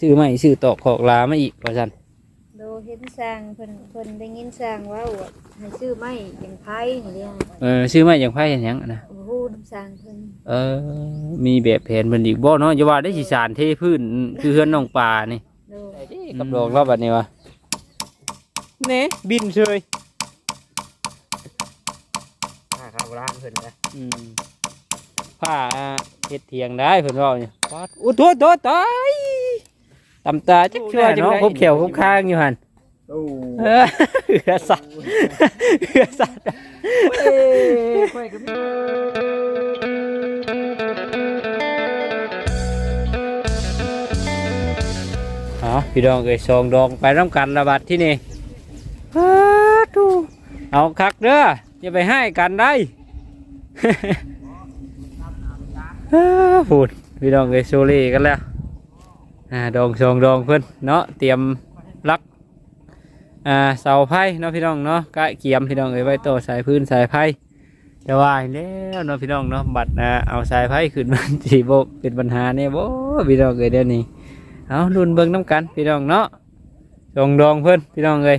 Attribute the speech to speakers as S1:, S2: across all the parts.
S1: ซื้อไม้ซื้อตอกขอกลามาอีกว่าซั่น
S2: โดเห็นสร้างเพิ่นเพิ่นได้ยินสร้างเว่าว่าให้ซื้อไม้อย่างไผนี่เด้อ
S1: เออซื้อไม้อย่างไผอย่างหยังอะนะ
S2: โอ้โหน้ำสร้างเพิ่น
S1: เออ มีแบบแผนเพิ่นอีกบ่เนาะอย่าว่าได้สิสารเทพื้นคือเฮือนน้องปลานี่
S2: โด
S1: กับดอกรอบบัดนี้วะเน่บินเฉย
S3: ถ้าข้าวร้านเพิ่นนะ
S1: อืมผ้าเฮ็ดเถียงได้เพิ่นว่าเนี่ยปาดอู้โตโตตาย ตำตาจักชั่วจังเนาะคบแขวคบค้างอยู่หั่น
S3: โอ้
S1: เออเหือสัตว์เหือสัตว์
S3: ค่อยก็มี
S1: อ๋อพี่น้องเอ้ยซองดองไปน้ำกันระบาดที่นี่อ้าทูเอาคักเด้ออย่าไปให้กันได้อ้าพูดพี่น้องเอ้ยโซเล่กันแล้ว อ่าดองซองดองเพิ่นเนาะเตรียมรักอ่าเสาไผ่เนาะพี่น้องเนาะกะเกียมพี่น้องเอ้ยไว้ต่อสายพื้นสายไผ่แต่ว่าแล้วเนาะพี่น้องเนาะบัดอ่าเอาสายไผ่ขึ้นมาสีโบเป็นปัญหาเนี่ยโบพี่น้องเอ้ยเดี๋ยวนี้เอารุนเบิ่งน้ำกันพี่น้องเนาะจงดองเพิ่นพี่น้องเลย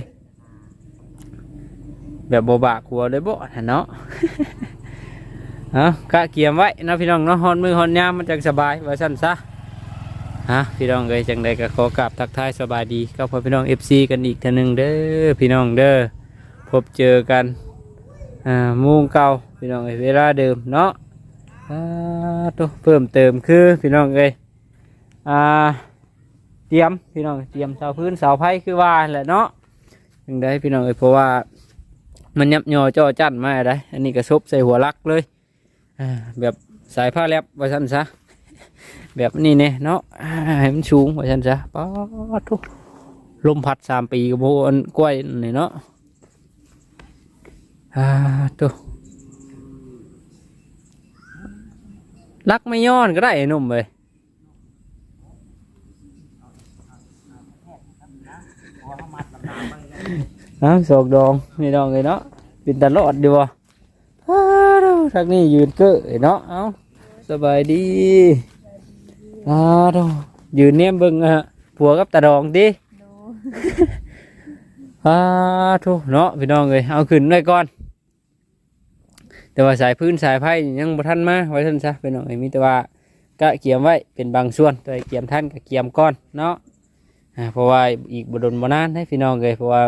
S1: แบบโบบากหัวเลยบ่น่ะเนาะเอากะเกียมไว้เนาะพี่น้องเนาะฮอนมือฮอนยามมันจังสบายไว้สั้นซะ ฮะพี่น้องเลยจังใดก็ขอกราบทักทายสบายดีก็พอพี่น้อง FC กันอีกท่านึงเด้อพี่น้องเด้อพบเจอกันอ่ามุงเก่าพี่น้องเอ้ยเวลาเดิมเนาะอ่าตัวเพิ่มเติมคือพี่น้องเอ้ยอ่าเตรียมพี่น้องเตรียมเสาพื้นเสาไผ่คือว่าแหละเนาะยังได้พี่น้องเอ้ยเพราะว่ามันยับยอจ่อจั่นมาได้อันนี้ก็ซบใส่หัวลักเลยอ่าแบบสายผ้าแลบไว่าซั่นซะ แบบนี้เนี่ยเนาะให้มันสูงว่าซั่นซะป๊าดทุกลมพัดสามปีกับโบอันกล้วยนี่เนาะอ่าตัวลักไม่ย้อนก็ได้นุ่มเลยน้ำสอกดองนี่ดองเลยเนาะเป็นตลอดดีวะอ้าทางนี้ยืนเก้อเนาะเอาสบายดี อ้าวยืนเนี่ยเบิ่งอะผัวกับตาดองดิ
S2: โด
S1: อ้าวทุเนาะพี่น้องเลยเอาขึ้นไว้ก่อน แต่ว่าสายพื้นสายไผ่ยังบ่ทันมาไว้ทันซะพี่น้องเอ้ยมีแต่ว่ากะเกียมไว้เป็นบางส่วนตัวเกียมท่านกะเกียมก้อนเนาะอ่าเพราะว่าอีกบดนบนานให้พี่น้องเลยเพราะว่า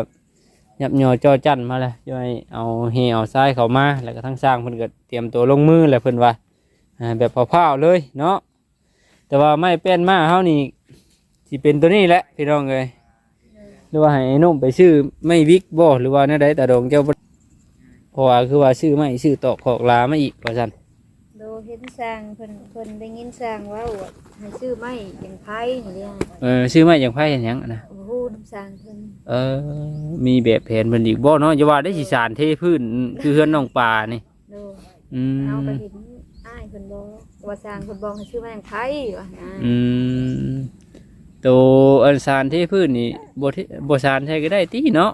S1: ยับยอจอจันมาเลยย่อยเอาเฮเอาทรายเขามาแล้วก็ทั้งสร้างเพิ่นก็เตรียมตัวลงมือแล้วเพิ่นว่าอ่าแบบพาวๆเลยเนาะ แต่ว่าไม่เป็นมาเฮานี่สิเป็นตัวนี้แหละพี่น้องเลยหรือว่าให้ไอ้หนุ่มไปซื้อไม่วิกบ่หรือว่าแนวใดแต่ดงเจ้าบ่เพราะว่าคือว่าซื้อไม่ซื้อตอกขอกลามาอีกว่าซั่น
S2: โดเห็นสร้างเพิ่นเพิ่นได้ยินสร้างเว่าว่าให้ซื้อไม้อย่างไผนี่เด้อ
S1: เออซื้อไม่อย่างไผอย่างหยังอะนะ
S2: โอ้โหน้ำสร้างเพิ่น
S1: เออ มีแบบแผนเพิ่นอีกบ่เนาะอย่าว่าได้สิสารเทพื้นคือเฮือนน้องปลานี่
S2: โด
S1: อืม
S2: เอาไปเห็นอ้ายเพิ่นบอกว่าสร้างเพิ่นบอกให้ซื้อไม้อย่างไผว่านะ
S1: อืมตัวอันสารที่พื้นนี่บที่บสารใช้ก็ได้ตีเนาะ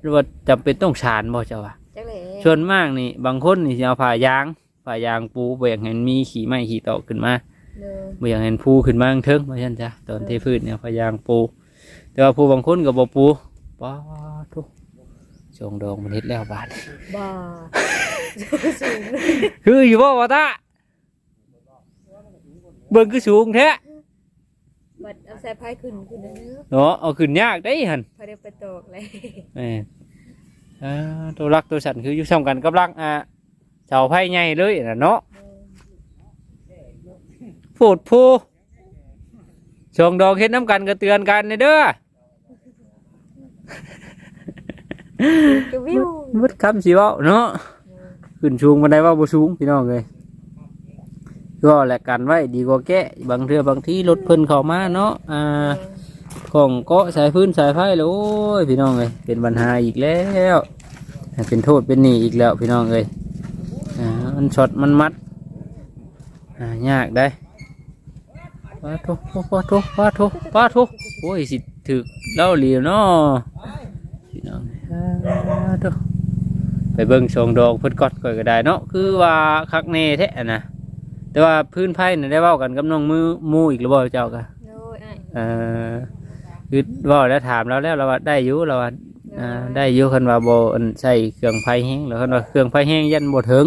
S1: หรือว่าจำเป็นต้องสารบ่เจ้าวะ
S2: จักแหล่
S1: ส่วนมากนี่ บางคนนี่สิเอาผ่ายางผ่ายางปูบ่อยากเห็นมีขี่ไม้ขี่ตอกขึ้นมา
S2: โด
S1: บ่อยากเห็นปูขึ้นมาเทิงว่าซั่นจ้ะตอนที่พื้นเนี่ยผ่ายางปู แต่ว่าผู้บางคนก็บ่ปูป้าทุกจงดองมันเฮ็ดแล้วบาด
S2: บ้าสูงเลย
S1: คืออยู่บ่ว่าตา เบิ่งคือสูงแท้
S2: บัดเอาสายไผขึ้นขึ้นเด้อ
S1: เนาะเอาขึ้นยากได้หั่น
S2: พอได้ไปตอกเลย
S1: แม่นอ่าตัวรักตัวสันคืออยู่ซ้ำกันกับรักอ่าเสาไผ่ใหญ่เลยน่ะเนาะพูดผู้ชงดอกเห็นน้ำกันก็เตือนกันเด้อ
S2: จะวิว
S1: มุดคำสิเว้าเนาะขึ้นชูงบันไดว่าบ่สูงพี่น้องเลย ก็แหละกันไว้ดีกว่าแกะบางเทือบางที่รถเพิ่นเข้ามาเนาะอ่าของเกาะสายพื้นสายไฟแล้วโอ้ยพี่น้องเลยเป็นปัญหาอีกแล้วเป็นโทษเป็นหนี้อีกแล้วพี่น้องเลยอ่ามันช็อตมันมัดอ่ายากได้ปาทุกปาทุกปาทุกปาทุกโอ้ยสิถึกเล่าเหลียวเนาะพี่น้องอ่าทุไปเบิ่งชงดอกเพิ่นกอดก่อยก็ได้เนาะคือว่าคักแน่แท้นะ แต่ว่าพื้นไผ่น่ะได้เว้ากันกับน้องมือหมูอีกหรือบ่เจ้ากะ
S2: โดยอ้าย
S1: เออคือเว่าแล้วถามเราแล้วเราว่าได้อยู่เราว่าอ่าได้อยู่คันว่าบ่อันใส่เครื่องไฟแห้งแล้วคันว่าเครื่องไฟแห้งยันบ่ถึง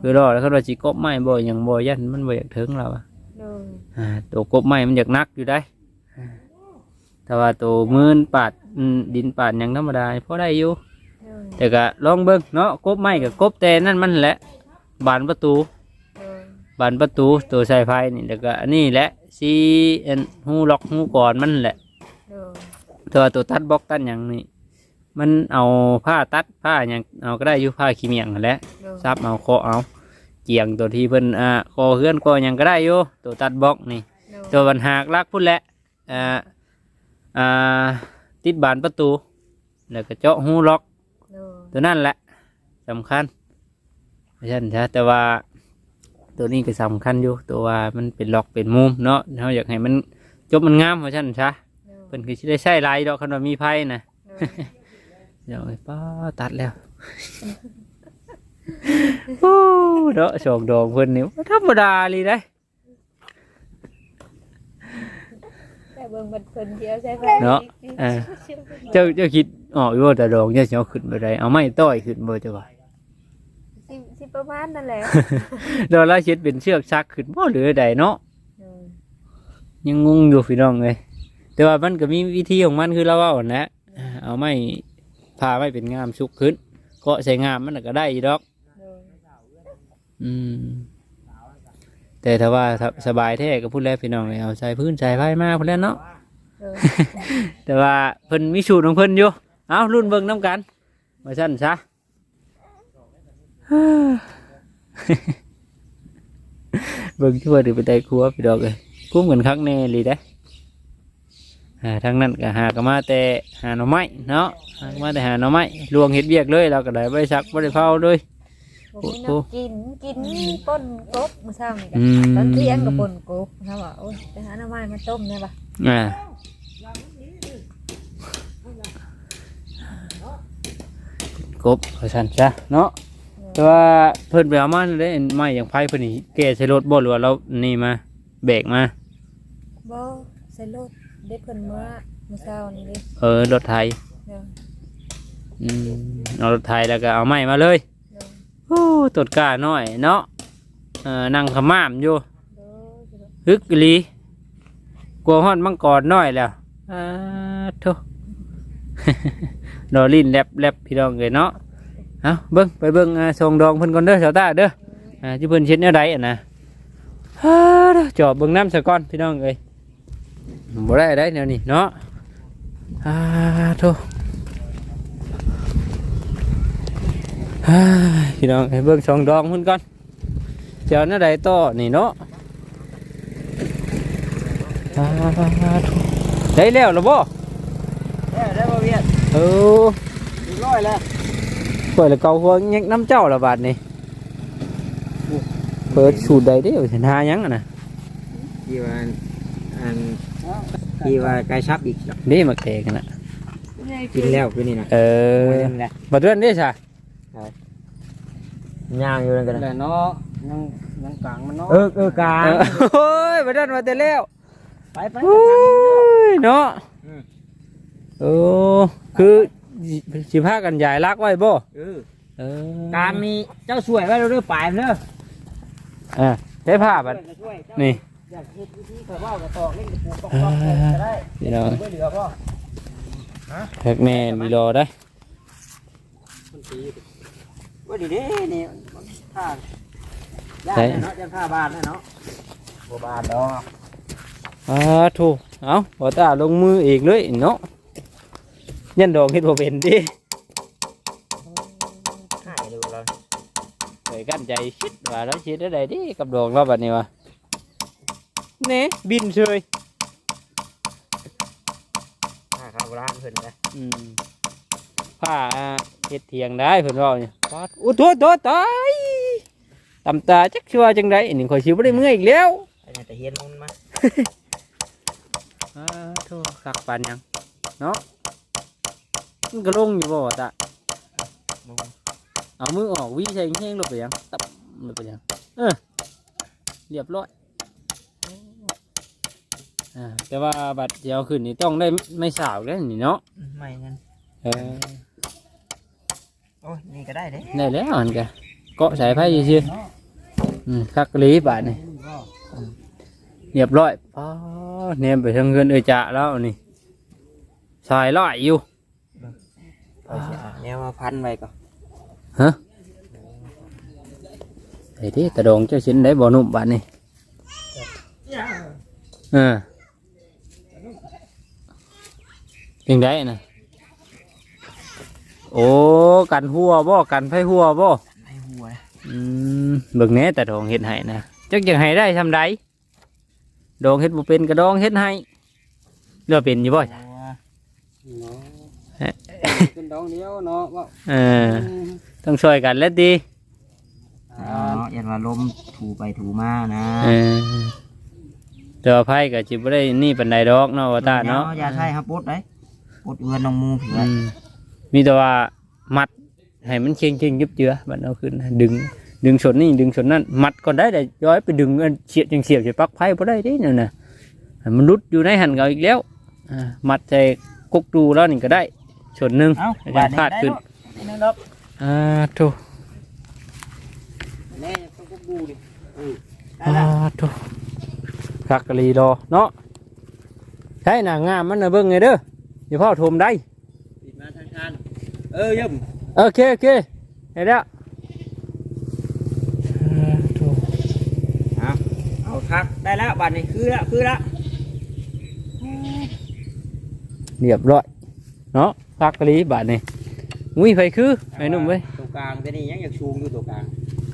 S2: โดย
S1: คือรอแล้วคันว่าสิกบไม้บ่หยังบ่ยันมันบ่อยากถึงเราอะ
S2: โดย
S1: อ่าตัวกบไม้มันอยากนักอยู่ได้อ่าแต่ว่าตัวมืนปาดอืมดินปาดหยังธรรมดาพอได้อยู่
S2: โดย
S1: แต่ก็ลองเบิ่งเนาะกบไม้กับกบแต่นั่นมันแหละบานประตู
S2: โดย
S1: บานประตูตัวสายไฟนี่แล้วก็อันนี้แหละซีอันหูล็อกหูก่อนมันแหละ
S2: โดย
S1: ตัวตัวตัดบล็อกตัดอย่างนี้มันเอาผ้าตัดผ้าอย่างเอาก็ได้อยู่ผ้าขี้เมียงนั่นแหละ
S2: โดย
S1: ซับเอาเคาะเอาเกี่ยงตัวที่เพิ่นอ่าคอเฮือนคอหยังก็ได้อยู่ตัวตัดบล็อกนี่
S2: โดย
S1: ตัวบันหากลักพุ่นแหละอ่าอ่าติดบานประตู แล้วก็เจาะหูล็อก
S2: โดย
S1: ตัวนั่นแหละสำคัญไม่ใช่ใช่แต่ว่า ตัวนี้ก็สำคัญอยู่ตัวว่ามันเป็นล็อกเป็นมุมเนาะเราอยากให้มันจบมันงามเพราะฉะนั้นใช่
S2: โดย
S1: เพิ่นคือสิได้ใช้ลายดอกคันว่ามีไพ่นะ
S2: โดย
S1: เดี๋ยวไอ้ป้าตัดแล้วโอ้เนาะสองดอกเพิ่นนี่บ่ธรรมดาเลยได้
S2: แต่เบิ่งบัดเพิ่นเดียวใช่ไหม
S1: เนาะเออเจ้าเจ้าคิดออกอยู่ว่าแต่ดอกเนี่ยสิเอาขึ้นบ่ได้เอาไม้ต้อยขึ้นบ่จะว่า
S2: สิสิประมาณนั่นแหละ
S1: ดอกละเช็ดเป็นเชือกชักขึ้นบ่หรือใดเนาะ
S2: โดย
S1: ยังงงอยู่พี่น้องเลยแต่ว่ามันก็มีวิธีของมันคือเราว่าอ่อนนะเอาไม้พาไม้เป็นงามชุกขึ้นเกาะใส่งามมันก็ได้อีดอก
S2: โดย
S1: อืม แต่ถ้าว่าถ้าสบายแท้ก็พูดแล้วพี่น้องเลยเอาใส่พื้นใส่ไฟมาพูดแล้วเนาะ
S2: โดย
S1: แต่ว่าเพิ่นมีสูตรของเพิ่นอยู่ เอารุ่นเบิ่งน้ำกันมาสั้นซะ เบิ่งชั่วหรือไปได้ครัวพี่ดอกเลยคุ้มกันคักแน่เลยได้ออ่าทางนั้นก็หากนมาแต่หาหน่อไม้เนาะหากนมาแต่หาหน่อไม้ลวงเห็ดเบียกเลยเราก็ได้บริษักบริเผาเลย
S2: ผมมีน้ำกินกินป่นกบมื้อเช้านี่ก็
S1: อืม
S2: ตอนเที่ยงก็ป่นกบเขาบอกโอ้ยไปหาหน้ำไม้มาต้มได้ปะ
S1: อ่ากบเขาสันซะเนาะ แต่ว่าเพิ่นไปเอามาเลยไม้อย่างไผ่เพิ่นนี่แกใส่รถบ่หรือว่าเรานี่มาแบกมา
S2: บ่ใส่รถเด็กเพิ่นเมื่อมื้อเช้านี่เด้
S1: เออรถไทย
S2: เด้อ
S1: อืมเอารถไทยแล้วก็เอาไม้มาเลย
S2: เด้อ
S1: โอ้ตดกล้าน้อยเนาะเออนั่งขมามอยู่
S2: เด้อเด้อ
S1: ฮึกอีหลีกลัวฮอดมังกรน้อยแล้วอ่าโธ่ดอลินแลบแลบพี่น้องเลยเนาะ เอาเบิ่งไปเบิ่งอ่าส่งดองเพิ่นก่อนเด้อสาวตาเด้ออ่าที่เพิ่นเช็ดแนวใดอะนะฮ่าเด้อจอบเบิ่งน้ำซะก่อนพี่น้องเอ้ยบ่ได้ได้แนวนี้เนาะอ่าโธ่ฮ่าพี่น้องให้เบิ่งช่องดองเพิ่นก่อนเจ้าแนวใดต่อนี่เนาะอ่าโธ่ได้แล้วเหรอบ่
S3: ได้ได้บ่เวียด
S1: เออ
S3: เรียบร้อยแล้ว
S1: เปิดแล้วเกาหัวแงกน้ำเจ้าละบาดนี่เปิดสูตรใดเด้อเห็นหาหยังอะนะ
S3: ที่ว่าอันที่ว่าไก่ชับอีก
S1: นี่มาแกกั นนะ
S3: กินแล้วคือนี่นะ
S1: เออ
S3: บ่ยังแหละ
S1: บัดเดือนนี่ใช่
S3: ย่างอยู่นั่นกัน
S4: แต่เนาะยังยังกลางมันเนาะ
S3: เออเออกลาง
S1: โอ้ยบัดเดือนมาแต่แล้ว
S3: ไปไป
S1: โอ้ยเนาะ
S3: อืม
S1: โอ้คือสิพากันยายลักไว้บ่
S3: เออ
S1: เออก
S3: ลางนี่เจ้าสวยไว้เด้อปลายมันเด้อ
S1: อ่าใช้ผ้าบัดนี่
S3: อยากเฮ็ดวิธีเขาเว้ากับตอกเล่นกับปูปอกๆก็ได้
S1: พี่น้อง
S3: ไม่เหลือบ่
S1: แพ็กแม่มีรอได้
S3: ว่าดีเด้นี่มันผ้าย่างเนี่ยเนาะจะผ้าบานเนาะบ่บานดอก
S1: อ่าถูกเอาบอตาลงมือเองเลยเนาะ ยันดอกเฮ็ดบ่เป็นดิ
S3: หายดูแล้ว
S1: เคยกั้นใจชิดว่าเราชิดได้ดิกับดอกเราแบบนี้วะเน่บินเฉย
S3: ผ้าขาวร้านเพิ่นนะ
S1: อืมผ้าเฮ็ดเทียงได้เพิ่นว่าเนี่ยปาดอู้ตัวตัวตายตำตาจักชัวจังไดอันนี้ข่อยสิบ่ได้เมื่อยอีกแล้ว
S3: ไอ้นี่แต่เฮียนมันมา
S1: อ่าโธ่คักปานหยังเนาะ มันก็ลงอยู่บ่ตาเอามือออกวิใส่แห้งๆลงไปยังตับลงไปยังเออเรียบร้อยอ่าแต่ว่าบัตรเดียวขึ้นนี่ต้องได้ไม่สาวแล้วนี่เนาะ
S3: ไม่งั้น
S1: เออ
S3: โอ้ยนี่ก็ได้เด้
S1: ได้แล้วอันกะเกาะสายไฟซื่อๆอืมคักกะลีบาทนี่เรียบร้อยป้าเนมไปทางเงินเออจ่าแล้วนี่สายร้อยอยู่
S3: ไปสิเอาแนวมาพันไว้ก่อน
S1: ฮะไอ้ที่ตะดงเจ้าชิ้นได้บ่หนุ่มบาทนี่เออยังได้นะโอ้กันหัวบ่กันไฟหัวบ่
S3: ไอ้หัว
S1: อืมเบิ่งแหน่แต่ดองเฮ็ดให้นะจักยังให้ได้ทำใดดองเฮ็ดบ่เป็นก็ดองเฮ็ดให้เรือเป็นอยู่บ่จ้ะ
S4: เนาะเป็นดองเดียวเนาะว่า
S1: เออ ต้องช่วยกันแล้วดี
S3: อ๋อยันว่าลมถูไปถูมานะ
S1: เออแต่ว่าไพ่ก็จิบ่ได้นี่ปานใดดอกเนาะว่าตาเนาะ
S3: อย่าใช่ครับปุ๊ดได้ปุ๊ดเอือนน้องมูเผื่อ
S1: อืมมีแต่ว่ามัดให้มันเชียงเชียงยุบเจือบัดเอาขึ้นนะดึง ดึงชนนี่ดึงชนนั่นมัดก่อนได้แต่ย้อยไปดึงอันเสียบจังเสียบใส่ปลั๊กไฟบ่ได้เด้นั่นน่ะให้มันรุดอยู่ในหันเก่าอีกแล้วอ่ามัดใส่กกดูแล้วนี่ก็ได้ ชนหนึง
S3: เอ้า
S1: ให้มันพาดขึ้น
S3: นี่นึงดอก
S1: อ่าโถ
S3: แน่ต้องกุบบูดิเออได้
S1: อ่า
S3: ละ
S1: โถคักกะลีรอเนาะใช่น่ะงามมันน่ะเบิ่งไงเด้ออย่าพ่อโทมได้
S3: ปิดมาทางทางเออยึม
S1: โอเคโอเคเห็นแล้วอ่าโถ
S3: เอาเอาทักได้แล้วบัดนี้คือละคือละ
S1: เรียบร้อยเนาะ คักกะลีบาดนี่อุ้ยไฟคือไอ้หนุ่มเว้ย
S3: ตรงกลางเป็นนี่ยังอยากชูงอยู่ตรงกลาง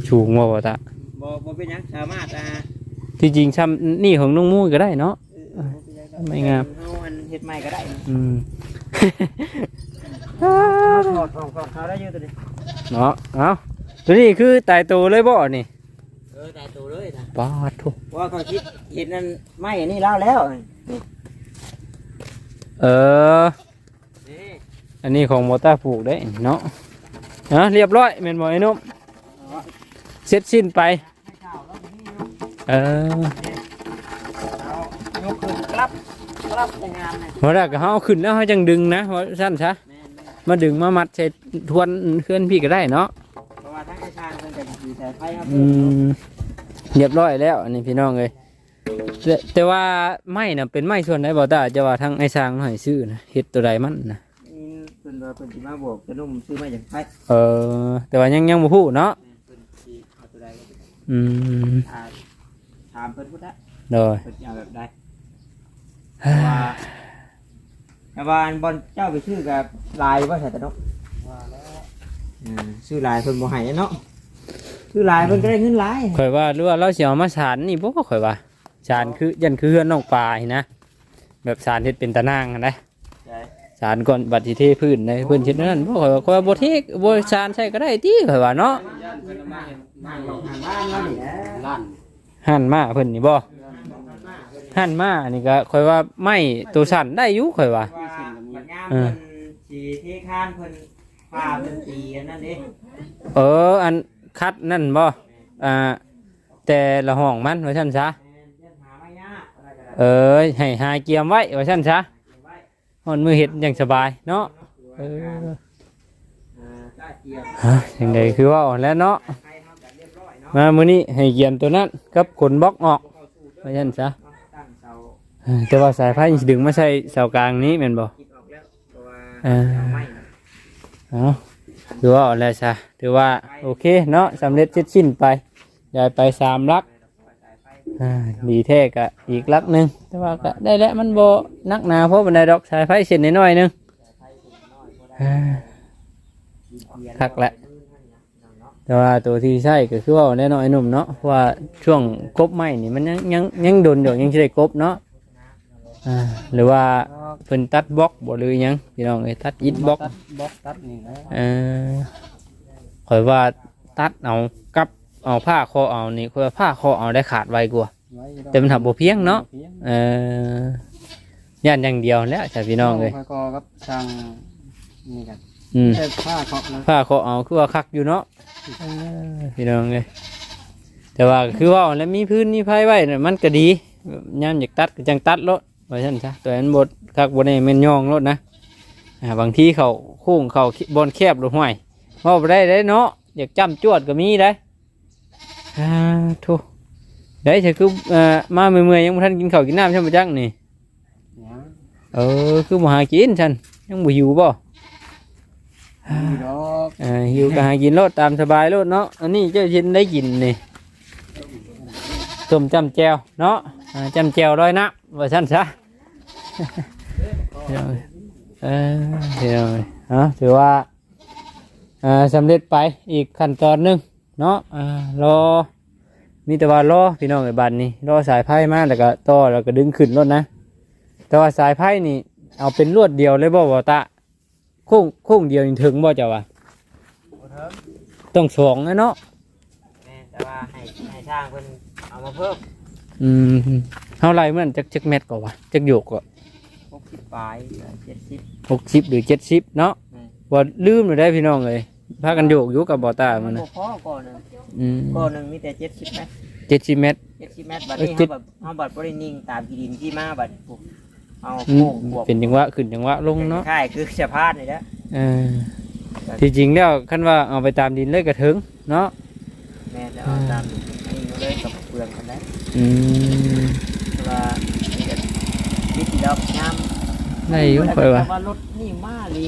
S1: ชูงว่าบ่ตา
S3: บ่บ่เป็นหยังสามารถอ่า
S1: ที่จริงช้ำนี่ของน้องมุ้ยก็ได้เนาะ
S3: เออบ่เป็นหยังดอก
S1: ไม่งาม
S3: เฮาอันเฮ็ดใหม่ก็ได้
S1: อืม
S3: ถอดของของเขาได้อยู่ตัวนี้
S1: เนาะเอาตัวนี้คือตายตัวเลยบ่นี่
S3: เออได้ตัวเลยนะ
S1: ปาดทุ
S3: ว่าเขาคิดเห็นนั่นไม่อันนี้แล้วแล้ว
S1: เออ
S3: นี่
S1: อันนี้ของมอเตอร์ผูกได้เนาะฮะเรียบร้อยแม่นบ่ไอ้หนุ่มเสร็จสิ้นไป
S3: ให้ข่าวแล้วนี่ยก
S1: เออ
S3: เอายกขึ้นกลับกลับแต่งงานนะ
S1: พอแล้วก็เฮาเอาขึ้นแล้วเฮาจังดึงนะว่าซั่นซะ
S3: แม่น
S1: มาดึงมามัดใส่ทวนเคลื่อนพี่ก็ได้เนาะ
S3: ๆเพราะว่าทั้งไอ้ชางเพิ่นก็สิใส่ไฟครับ
S1: อืมเรียบร้อยแล้วอันนี้พี่น้องเลยแต่แต่ว่าไม้น่ะเป็นไม้ส่วนไหนบ่ตาจะว่าทางไอ้สร้างหน่อยซื้อนะเฮ็ดตัวใดมันนะ
S3: นี่เพิ่นว่าเพิ่นสิมาบอกจะนุ่มซื้อมาอย่างไฟ
S1: เออ แต่ว่ายังยังบ่ฮู้เนาะ
S3: แม่นเพิ่นสิเอาตัวใดก็ได้
S1: อืม
S3: อ่าถามเพิ่นพุทธะ
S1: โดย
S3: เพิ่นสิเอาแบบใดเพราะว่าแต่ว่าอันบอลเจ้าไปชื่อกับลายว่าใส่ตะนกอืมชื่อลายเพิ่นบ่ให้เนาะชื่อลายเพิ่นก็ได้เงินหลาย
S1: ข่อยว่าหรือว่าเราสิเอามาสารนี่บ่ข่อยว่าสารคือยันคือเฮือนน้องปลานี่นะแบบสารเฮ็ดเป็นตะนางนะ
S3: ใช่
S1: สารก่อนบัดสิเทพื้นในพื้นเช็ดนั่นบ่ข่อยว่าข่อยว่าบ่เทบ่สารใช้ก็ได้ติข่อยว่าเนาะ
S3: บ้านเราทางบ้านเรานี่แหละ
S4: ล้าน
S1: หั่นมาเพิ่นนี่บ่หั่นมานี่ก็ข่อยว่าไม้ตัวสั่นได้อยู่ข่อยว่า
S3: ว่าบัดงามเพิ่นสีเทคานเพิ่นผ้าเพิ่นตีอันนั้นเด้
S1: เออ อันคัดนั่นบ่อ่าแต่ละห้องมันว่าซั่นซะ
S3: แม่นเพิ่นหาไม่ยากอะไรก็ได้
S1: เอ้ยให้หาเกียมไว้ว่าซั่นซะ
S3: เก็บไว้
S1: ฮ อนมือเฮ็ดอย่างสบายเนาะเออ
S3: อ่ากล้าเกียม
S1: ฮะจังไดคือว่าอ่อนแล้วเนาะ
S3: ใครทำแบบเรียบร้อยเนาะ
S1: มามื้อนี้ให้เกียมตัวนั้นกับขนบล็อกออก
S3: เข้าสู่เด้อ
S1: ว่าซั่นซะ
S3: เนาะตั้งเสา
S1: เออแต่ว่าสายไฟสิดึงมาใส่เสากลางนี้แม่นบ่
S3: คิดออกแล้วเพราะว่า
S1: เออ
S3: เอาไม้
S1: เอ้าถือว่าอ่อนแล้วซะถือว่าโอเคเนาะสำเร็จเสร็จสิ้นไปได้ไปสามลัก อ่าดีแท้ก็อีกลักหนึ่งแต่ว่าก็ได้แล้วมันโบนักหนาเพราะบันไดดอกสายไฟเส้นน้อยๆหนึงอ่าคักแหละแต่ว่าตัวที่ใช่ก็คือว่าแน่นอนไอ้หนุ่มเนาะเพราะว่าช่วงกบไม้นี่มันยังยังยังโดนอยู่ยังใช่กบเนาะอ่าหรือว่าเพิ่นตัดบล็อกบ่หรือหยังพี่น้องเอ้ยตัดอิฐบล็อก
S4: ตัดบล็อกตัดนี่นะ
S1: เออข่อยว่าตัดเอากับ เอาผ้าคอเอานี่ข่อยว่าผ้าคอเอาได้ขาดไวกว่า
S4: ไว้
S1: แต่มันทำบ่เพียงเนาะ
S4: พียง
S1: เออย่านอย่างเดียวแล้วจ้ะพี่น้องเลย
S4: ข้ก็กับช่างนี่กัน
S1: อืม
S4: แต่ผ้าเขานะ
S1: ผ้าคอเอาคือว่าคักอยู่เนาะเออพี่น้องเลยแต่ว่าคือว่าแล้วมีพื้นมีไฟไว้น่ะมันก็ดียามอยากตัดก็จังตัดรถว่าซั่นซะตัวนั้นบดคักบ่ได้แม่นย่องรถนะอ่าบางทีเขาโค้งเขาบอนแคบรถห้วยเว้าบ่ได้เด้เนาะอยากจ้ำจวดก็มีได้ อ่าโทุได้เถอะคือเอ่อมาเมื่อยๆยังบ่ทันกินข้าวกินน้ำใช่บ่จังนี่
S4: ยัง
S1: เออคือบ่หากินฉันยังบ่หิวบ่
S4: มีดอก
S1: เออหิวก็หากินโลดตามสบายโลดเนาะอันนี้เจ้าชินได้กินนี่ต้มจำแจวเนาะอ่าจำแจวร้อยน้ำว่าซั่นซะเดี๋ยวเออเดี๋ยวเนาะถือว่าอ่าสำเร็จไปอีกขั้นตอนหนึง เนาะอ่ารอ มีแต่ว่ารอพี่น้องไอ้บันนี่รอสายไพ่มาแล้วก็ต่อแล้วก็ดึงขึ้นรถนะ แต่ว่าสายไพ่นี่ เอาเป็นลวดเดียวเลยบ่บ่ตะโค้งโค้งเดียวนี่ถึงบ่เจ้าวะ
S3: บ่เถิง
S1: ต้องสองนะเนาะ
S3: แม่นแต่ว่าให้ให้ช่างเพิ่นเอามาเพิ่ม
S1: อืมเท่าไรมันจักจักเม็ดก็วะจักโยกก็
S3: 60ปลาย70
S1: หกสิบหรือเจ็ดสิบเนาะ
S3: อืม
S1: ว่าลืมเลยได้พี่น้องเลย พากันโยกอยู่กับบ่อตามันนะ
S3: บ่พอก่อนหนึง
S1: อืม
S3: ก่อนหนึงมีแต่70เมตร
S1: เจ็ดสิบเมตร
S3: 70เมตรบัด
S1: เอ้ย
S3: นี้
S1: เจ็
S3: เฮา
S1: ด
S3: แบบเฮาบัดบ่ได้นิ่งตามที่ดินที่มาบัดปุ๊บเอา
S1: อื
S3: โค้
S1: ม
S3: งบวก
S1: เป็นจังหวะขึ้นจังหวะลงเนาะ
S3: คล้ายๆคือสะพานนี่แหละ
S1: เออที่จริงแล้วคันว่าเอาไปตามดินเลยก็ถึงเนาะ
S3: แม่จะเอาตามนี่มาเลยกับเปลืองกันได้
S1: อืม
S3: เวลานี่ก็คิดดอกน้ำ
S1: ได้อยู่ค่อยว่า
S3: แต่ว่ารถนี่มาลี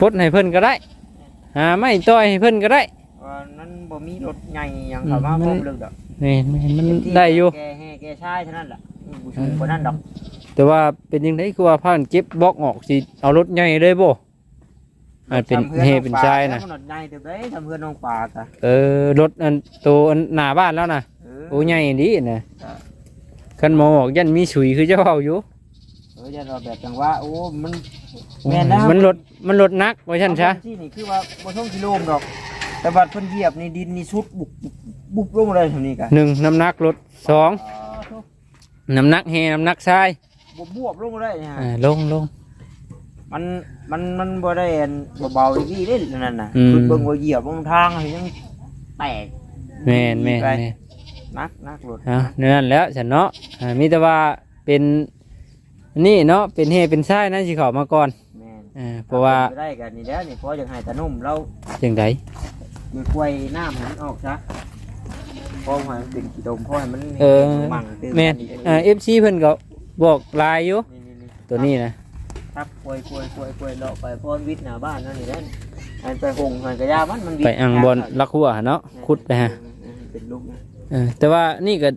S1: ปลดให้เพิ่นก็ได้ หาไม่ต้อยให้เพิ่นก็ได้
S3: ว่านั้นบ่มีรถใหญ่หยังเข้ามา
S1: อืม
S3: พร้อมเลึกดอก
S1: นี่มันมันได้อยู่
S3: แกแห่แกชายเท่านั้นแหละบ่สูงกว่านั้นดอก
S1: แต่ว่าเป็นยังไงคือว่าพากันเก็บบล็อกออกสิเอารถใหญ่เลยบ่อาจเป็น
S3: ทำพื่อ
S1: เฮ
S3: อง
S1: เป็น
S3: ปล
S1: ชายนะ
S3: แล้วมันรถใหญ่เด้อเด้ทำเพื่อนน้องปลากะ
S1: เออรถอันโตอันหน้าบ้านแล้วนะ
S3: เออ
S1: โอ้ใหญ่ดีนะ
S3: ครับ
S1: คันหมอบอกยันมีสุยคือเจ้าเอาอยู่
S3: เออจะรอแบบจังว่าโอ้ มันแม่นนะ
S1: มันรถมันรถนักว่าฉันซะ
S3: ที่นี่คือว่าบ่ท่องกิโลมดอก แต่บัดเพิ่นเหยียบนี่ดินนี่สุดบุบบุบบุบลงเลยทำนี้กะ
S1: หนึ่งน้ำหนักรถสอง
S3: อ๋อโถ่
S1: น้ำหนักเฮน้ำหนักทราย
S3: บวบบวบลงเลยนะฮะ
S1: อ่าลงลง
S3: มันมันมันบ่ได้อันเบาๆอีกทีเด้นั่นน่ะ
S1: อืม
S3: คือเบิ่งว่าเหยียบลงทางให้ยังแตก
S1: แม่นแม่น
S3: ไป
S1: แม่น
S3: นักนักรถ
S1: เอานั่นแหล้วฉันเนาะอ่ามีแต่ว่าเป็น นี่เนาะเป็นเฮเป็นทรายนั่นสิเขามาก่อน
S3: แม่น
S1: อ่าเพราะว่า
S3: ได้กันนี่แล้วนี่พอจังให้ตานุ่มเรา
S1: จังได
S3: มีกล้วยน้ำให้มันออกซะพอให้มันเป็นกี่ดมพอให้มัน
S1: เออ
S3: มั่งตื่
S1: แม่น
S3: กั
S1: อ่า FC เพิ่นก็บอกลายอยู่
S3: นี่นี่นี่
S1: ตัวนี้นะ
S3: ทับกล้วยกล้วยกล้วยกล้วยเลาะไปพรวิทย์หน้าบ้านนั่นนี่แหละอันไปหงหันกระยามันมันวิทย์
S1: ไปอังบอลลักหัวเนาะขุดไปฮะ
S3: เป็นลูกนะ
S1: เออแต่ว่านี่ก็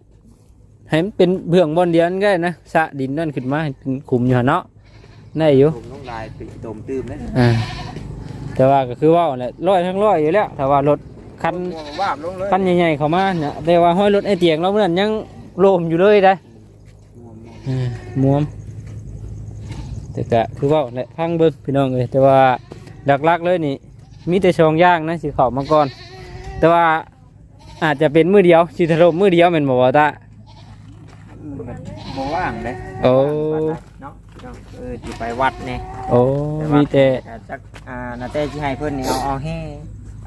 S1: ให้มันเป็นเบื้องบนเดียวนั่นก็ได้นะสระดินนั่นขึ้นมาให้เป็นขุมอยู่หั่นเนาะได้อยู่
S3: ผมต้องลายเป็นกี่ดมตื้มเลย
S1: อ่าแต่ว่าก็คือว่าแหละร้อยทั้งร้อยอยู่แล้วถ้าว่ารถคัน
S3: ว่าบลงเลย
S1: คันใหญ่ๆเข้ามาเนี่ยแต่ว่าห้อยรถไอ้เตียงเราเมื่อนั้นยังโลมอยู่เลยได้อ่าม่วม แต่ก็คือว่าแหละพังเบิ้งพี่น้องเลยแต่ว่าหลักๆเลยนี่มีแต่ช่องย่างนะสิเข้ามาก่อนแต่ว่าอาจจะเป็นมือเดียวสิถล่มมือเดียวแม่นบ่ว่า ตา
S3: บ่ว่างเลย
S1: โอ้
S3: เนาะเออจะไปวัดเนี่ย
S1: โอ้มีแต่
S3: จักอ่านาเต้ที่ให้เพิ่นนี่เอาเอาให้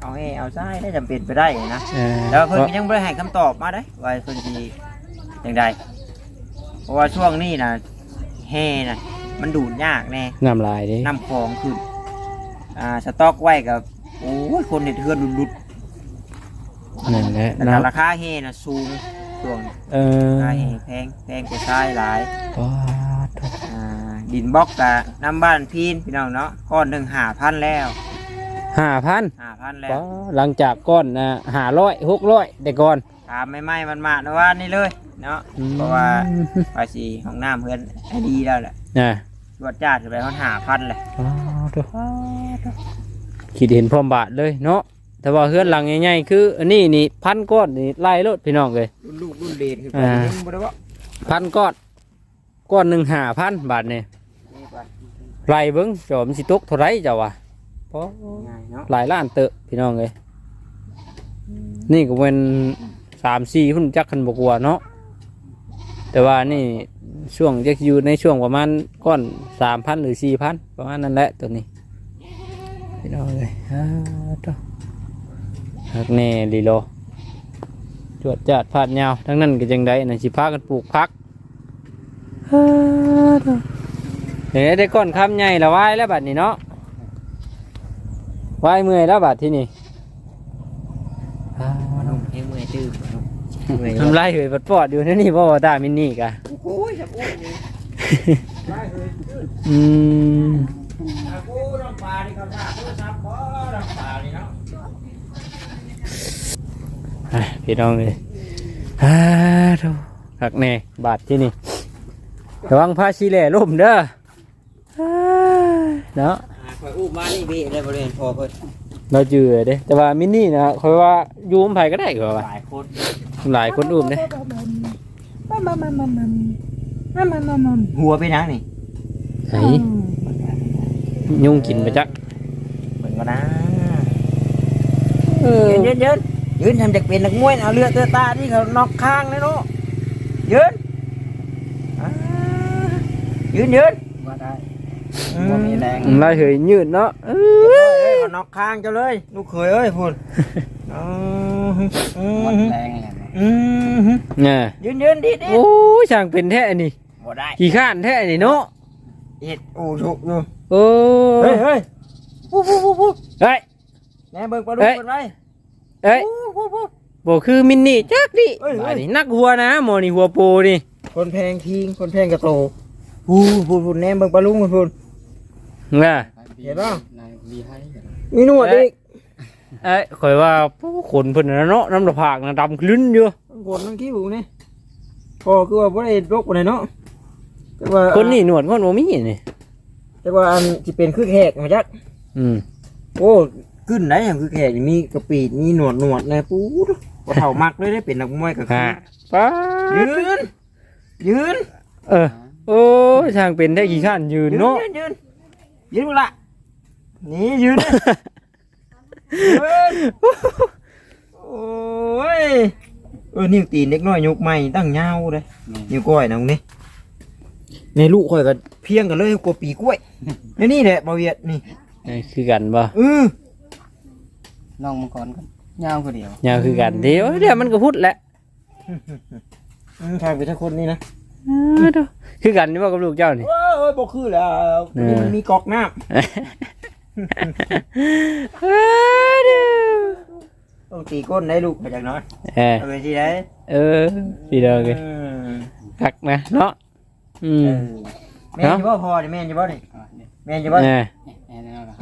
S3: เอาให้เอาซ้ายได้จำเป็นไปได้นะ
S1: เออ
S3: แล้วเพิ่นก็ยังบ่ได้ให้คำตอบมาได้ว่าเพิ่นสิอย่างใดเพราะว่าช่วงนี้นะแห่นะมันดูดยากแน่
S1: น้ำลายเดิ
S3: น้ำคลองขึ้นอ่า สต็อกไว้กับ โอ้ย คนเน็ตเทือนหลุด
S1: นั่นแหละ
S3: ๆแต่
S1: เนาะ
S3: ราคาแห่นะสูง ช่วงนี้
S1: เออ
S3: ราคาแห่แพงแพงกว่าทรายหลาย
S1: ว้าทุ
S3: อ่าดินบล็อกกับน้ำบ้านพีนพี่น้องเนาะก้อนหนึ่งหาพันแล้ว
S1: ห้าพัน
S3: หาพันแล้ว
S1: หลังจากก้อนนะห้าร้อยหกร้อยแต่ก่อน
S3: ตามไม่ไหม้มันมาเมื่อวานนี่เลยเนาะเพราะว่าภาษีของน้ำเพื่อนให้ดีแล้วแหละ
S1: น่ะ
S3: ตรวจจ้าถึงไปเขาหาพันเลย
S1: ว้าวทุคิดเห็นพร้อมบาทเลยเนาะ แต่ว่าเฮือนหลังใหญ่ๆคืออันนี้นี่พันก้อนนี่ไล่รถพี่น้องเลย
S3: รุ่นลูกรุ่นเดนคือไป
S1: อ่า
S3: ยังบ่ได้ว่า
S1: พันก้อนก้อนหนึ่งห้าพันบาทเนี่ย
S3: นี่ไป
S1: ไล่เบิ้งจอมนสิตกเท่าไรเจ้าวะเพราะ
S3: ง่ายเนาะ
S1: หลายล้านเตอะพี่น้องเลยนี่ก็เป็นสามสี่หุ่นจักคันบกว่าเนาะแต่ว่านี่ช่วงจะอยู่ในช่วงประมาณก้อนสามพันหรือสี่พันประมาณนั้นแหละตัวนี้พี่น้องเลยอ้าวเจ้า ฮักแน่ลีโลจวดจาดพาดยาวทั้งนั้นก็จังได้นะสิพากันปลูกพักเฮ้ยได้ก้อนคำใหญ่ละวายแล้วบัดนี้เนาะวายเมื่อยแล้วบัดที่นี่อ่า
S3: นุ่มเฮ้ยเมื่อยตื้อเมื่อย
S1: ทำไรเหยปัดปอดอยู่นั่นนี่พ่อตามินนี่กะ
S3: โอ้ยจับโอ้ยนี่
S1: อืม
S3: อากูน้ำปลานี่เขาท่าโทรศัพท์บ่น้ำปลานี่เนาะ
S1: อะ พี่น้องเลยฮ่าดูหักแน่บาดที่นี่ระวังพาชีแหล่ล่มเด้อฮ่าเนาะ
S3: อ่าคอยอู้มานี่พี่ได้บริเวณพอเพิ่น
S1: เราเจือเด้แต่ว่ามินนี่นะคอยว่าอยูมไผก็ได้ก็ว่า
S3: หลายคน
S1: หลายคนอุ้มเด้
S3: หัวไปนะนี่
S1: ไห้ยุ่งกินไปจัก
S3: เหมือนกันนะยืนยืนยืน ยืนทำจากเป็นนักมวยนะเอาเลือดเตือตาที่เขานอกข้างเลยเนาะยืนอ่ายืนยืน
S4: ว่าได้
S3: อื
S4: บ่มีแรง
S1: ลายเหยยืดเนาะเอ
S3: เอ้
S1: อย
S3: เขานอกข้างเจ้าเลยลูกเขยเอ้ยพุ่นอืมอื
S4: หมด
S3: ม
S4: แรงแล้ว
S3: อืม
S1: เนี่ย
S3: ยืนยืนดิดิ
S1: โอ้ยช่างเป็นแท้นี่
S3: บ่ได้
S1: ขี้ข้านแท้นี่เนาะ
S3: เอ็ดอู้ถูกอยู่
S1: โอ้
S3: เฮ้ยเฮ้ยปุ๊บปุ๊บปุ๊บปุ๊บ
S1: เฮ้ย
S3: แหน่เบิ่งปลาดุก
S1: เอ้ย
S3: เปิดไว้
S1: เอ้ย
S3: ปุ๊บปุ๊บปุ๊บ
S1: บอกคือมินนี่จักดิ
S3: เอ้ย
S1: บาดนี่นักหัวนะหมอนี่หัวโปนี่
S3: คนแพงทิ้งคนแพงกระโตพูดพูดพูดแหน่เบิ่งปลาลุงพูดพูด
S1: น่ะ
S3: เห็นป่ะ
S4: นายวีให้
S3: มีหนวดอีก
S1: เอ้ยข่อยว่าผู้คนเพิ่นน่ะเนาะน้ำตาผากน่ะดำคลื้นอยู่
S3: กดนั่งคิ้วนี่พอคือว่าบ่ได้รกปานใดเนาะแต่ว่า
S1: คนนี่หนวดคนบ่มีนี่
S3: แต่ว่าอันสิเป็นคือแขกมาจัก
S1: อืม
S3: โอ้ ขึ้นได้อย่างคือแขกนี่มีกระปีดมีหนวดหนวดแน่ปูดบ่เฒ่ามักเลยได้เป็นนักมวยก็คื
S1: ฮะ
S3: อ
S1: ป้า
S3: ยืน ยืน
S1: เออ โอ้ยช่างเป็นได้กี่ขั้นยืน
S3: ยืน
S1: เนาะ
S3: ยืนยืนยืนมึงละนี่ยืนยืนโอ้ยเออนิ้วตีนเล็กน้อยยกใหม่ตั้งยาวเลยนิ้วก้อยนะมึงนี่ในลูกข่อยก็เพียงกันเลยกว่าปีกล้วยนี่นี่แหละบาเวียดนี่
S1: เอ้ยคือกันบ่
S3: เออ
S4: น้องมังกรก็ยาวกว่าเดียว
S1: ยาวคือกันเดี๋ยวเดี๋ยวมันก็พุดแหละ
S3: อืมทางไปทั้งคนนี่นะ
S1: เออเด้อคือกันนี่บ่กับลูกเจ้านี่
S3: โอ้ยบอกคือแล้ว
S1: เออ
S3: นี่มันมีกอกน้
S1: เออเด้อำ
S3: ต้องตีก้นได้ลูกมาจากน้อย
S1: เออ
S3: เอาไปที่ไหน
S1: เออพี่เด้อเกย
S3: อืม
S1: คักนะเนาะอื
S3: เอ
S1: ม
S3: อแม่นอยู่บ่พอนี่แม่นอยู่บ่นี่
S4: อะนี่
S3: แม่นอยู่บ่
S1: เออ
S4: แอนนั่นแหละ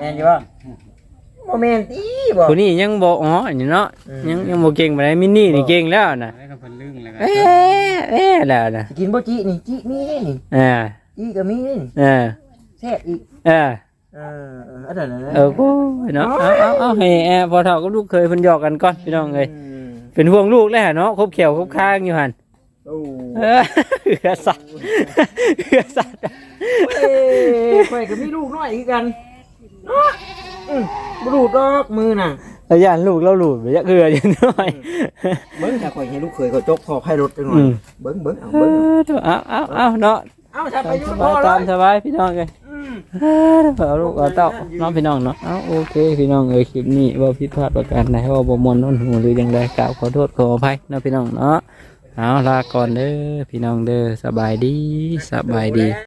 S3: แม่นอยู่บ่บ่แม่นตีบ่
S1: คนนี้ยังบ่อ๋ออันนี้เนาะ
S3: อืม
S1: ยังยังบ่เก่งปานใดมินนี่นี่เก่งแล้วนะ
S4: แล้วก็เพิ่นลึงแล้วก็
S1: เอ๊ะเอ๊ะแล้วนะ
S3: สิกินบ่จินี่จิมีนี่นี่
S1: เอ่า
S3: จิก็มีนี่
S1: เออ
S3: แซ่บอีก
S1: เออ
S3: เออเอออันนั้นนะ
S1: เออกูเนาะเอาเอาเอาให้แอร์พอเท่ากับลูกเคยเพิ่นหยอกกันก่อนพี่น้องเอ้ย
S3: ม
S1: เป็นห่วงลูกแล้วเนาะครบเขียวครบค้างอยู่หั่น
S3: โอ้
S1: เออเหือสัตว์เหือสัตว์
S3: เอ้ยข่อยก็มีลูกน้อยคือกันเนาะ อืมบ่ดูดดอกมือน่ะ
S1: แล้วย่านลูกเราหลุดไปยักเหืออยู่หน่อย
S3: เบิ้งถ้าข่อยเห็นลูกเขยเขาจกคอไข่รถจังหน่อ
S1: อื
S3: ย
S1: ม
S3: เบิ้งเบิ้งเอา
S1: เอ
S3: เบิ้ง
S1: อเอาเอาเอาเนาะ
S3: เอาถ้าไป
S1: ตาม
S3: อ
S1: ส
S3: ยู่
S1: บาย
S3: พ่อเล
S1: ตาม
S3: ย
S1: สบายพี่น้องเอ้ย
S3: อืม
S1: เออเอาลูกเอาเต้าน้องพี่น้องเนาะเอาโอเคพี่น้องเอ้ยคลิปนี้ว่าผิดพลาดประการใดว่าบ่มวนโน้นหูหรือยังไงกล่าวขอโทษขออภัยเนาะพี่น้องเนาะเอาลาก่อนเด้อพี่น้องเด้อสบายดีสบายดี